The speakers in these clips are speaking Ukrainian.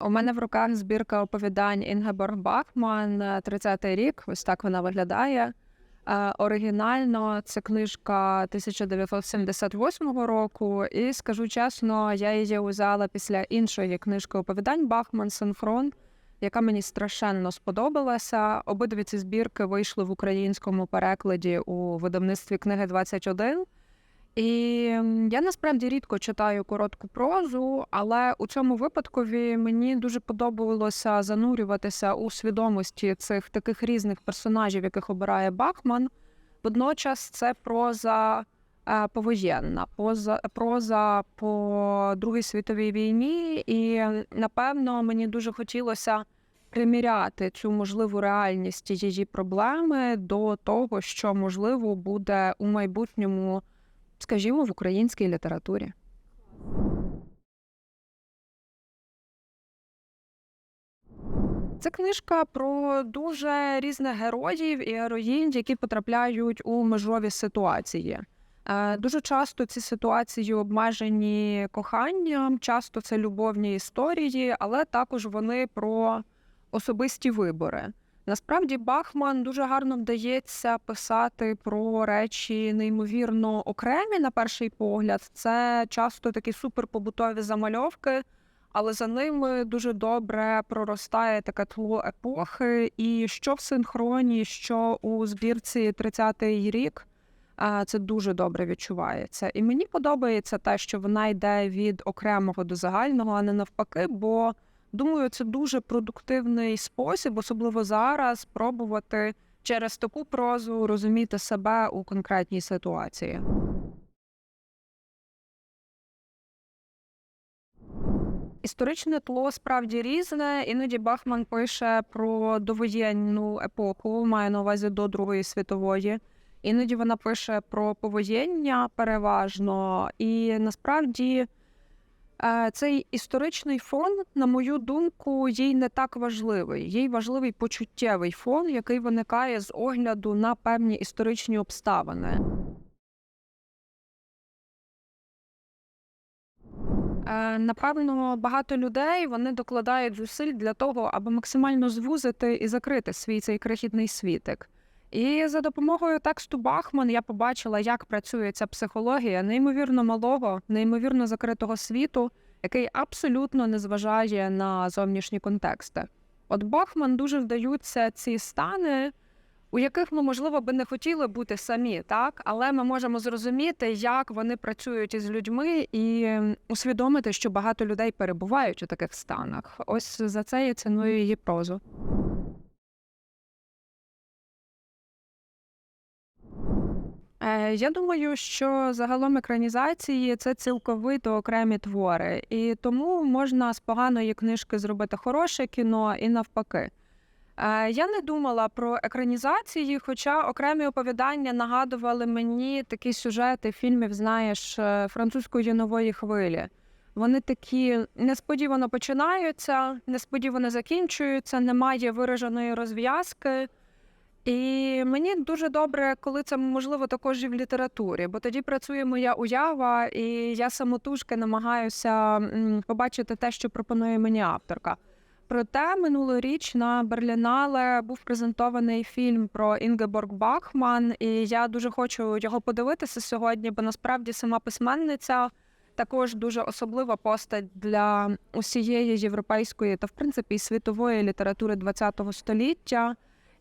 У мене в руках збірка оповідань Інгеборг Бахман, е, 30-й рік. Ось так вона виглядає. Е, Оригінально це книжка 1978 року, і скажу чесно, я її взяла після іншої книжки оповідань Бахман Синхрон, яка мені страшенно сподобалася. Обидві ці збірки вийшли в українському перекладі у видавництві книги 21. І я насправді рідко читаю коротку прозу, але у цьому випадкові мені дуже подобалося занурюватися у свідомості цих таких різних персонажів, яких обирає Бахман. Водночас це проза е, повоєнна, поза, проза по Другій світовій війні, і напевно мені дуже хотілося приміряти цю можливу реальність її проблеми до того, що можливо буде у майбутньому скажімо, в українській літературі. Це книжка про дуже різних героїв і героїнь, які потрапляють у межові ситуації. Е, Дуже часто ці ситуації обмежені коханням, часто це любовні історії, але також вони про особисті вибори. Насправді Бахман дуже гарно вдається писати про речі неймовірно окремі на перший погляд. Це часто такі суперпобутові замальовки, але за ними дуже добре проростає таке тло епохи. І що в синхроні, що у збірці 30-й рік. Це дуже добре відчувається. І мені подобається те, що вона йде від окремого до загального, а не навпаки, бо Думаю, це дуже продуктивний спосіб, особливо зараз, пробувати через таку прозу розуміти себе у конкретній ситуації. Історичне тло справді різне. Іноді Бахман пише про довоєнну епоху, має на увазі до Другої світової. Іноді вона пише про повоєння переважно, і насправді. Е, Цей історичний фон, на мою думку, їй не так важливий. Їй важливий почуттєвий фон, який виникає з огляду на певні історичні обставини. Е, Напевно, багато людей вони докладають зусиль для того, аби максимально звузити і закрити свій цей крихітний світик. І за допомогою тексту Бахман я побачила, як працює ця психологія неймовірно малого, неймовірно закритого світу, який абсолютно не зважає на зовнішні контексти. От Бахман дуже вдаються ці стани, у яких ми, можливо, би не хотіли бути самі, так але ми можемо зрозуміти, як вони працюють із людьми, і усвідомити, що багато людей перебувають у таких станах. Ось за це я ціную її прозу. Я думаю, що загалом екранізації це цілковито окремі твори, і тому можна з поганої книжки зробити хороше кіно і навпаки. Е, Я не думала про екранізації, хоча окремі оповідання нагадували мені такі сюжети фільмів, знаєш, е, французької нової хвилі. Вони такі несподівано починаються, несподівано закінчуються, немає вираженої розв'язки. І мені дуже добре, коли це можливо також і в літературі, бо тоді працює моя уява, і я самотужки намагаюся побачити те, що пропонує мені авторка. Проте минулоріч на Берлінале був презентований фільм про Інгеборг Бахман, і я дуже хочу його подивитися сьогодні, бо насправді сама письменниця також дуже особлива постать для усієї європейської та в принципі світової літератури ХХ століття.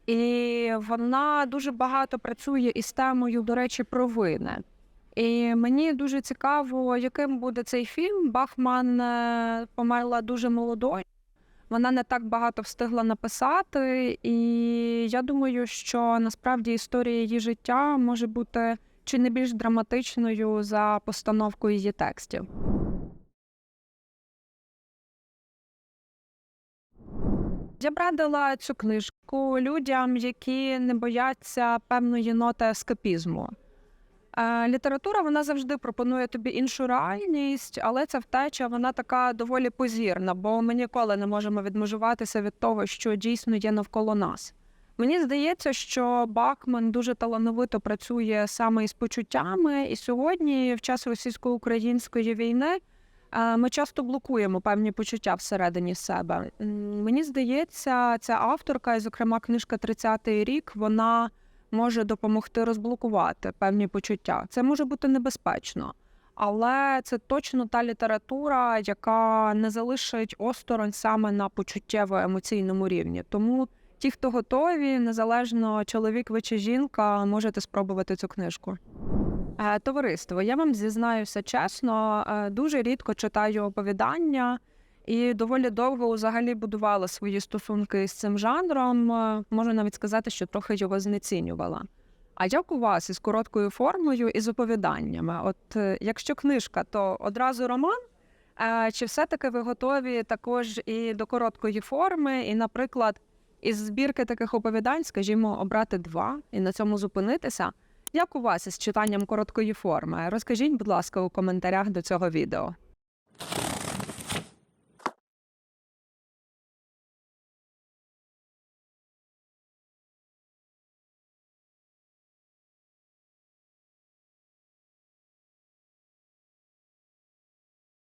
І вона дуже багато працює із темою, до речі, провини. І мені дуже цікаво, яким буде цей фільм. Бахман е, померла дуже молодою. Вона не так багато встигла написати, і я думаю, що насправді історія її життя може бути чи не більш драматичною за постановку її текстів. Я б радила цю книжку людям, які не бояться певної ноти ескапізму. Е, Література вона завжди пропонує тобі іншу реальність, але ця втеча вона така доволі позірна, бо ми ніколи не можемо відмежуватися від того, що дійсно є навколо нас. Мені здається, що Бакман дуже талановито працює саме із почуттями, і сьогодні, в час російсько-української війни, ми часто блокуємо певні почуття всередині себе. Мені здається, ця авторка, і, зокрема, книжка «30-й рік, вона може допомогти розблокувати певні почуття. Це може бути небезпечно, але це точно та література, яка не залишить осторонь саме на почуттєво-емоційному рівні. Тому ті, хто готові, незалежно чоловік ви чи жінка, можете спробувати цю книжку. Е, Товариство, я вам зізнаюся чесно, е, дуже рідко читаю оповідання і доволі довго взагалі будувала свої стосунки з цим жанром. Е, Можу навіть сказати, що трохи його знецінювала. А як у вас із короткою формою і з оповіданнями? От якщо книжка, то одразу роман? Чи все-таки ви готові також і до короткої форми, і, наприклад, із збірки таких оповідань, скажімо, обрати два і на цьому зупинитися? Як у вас із читанням короткої форми? Розкажіть, будь ласка, у коментарях до цього відео.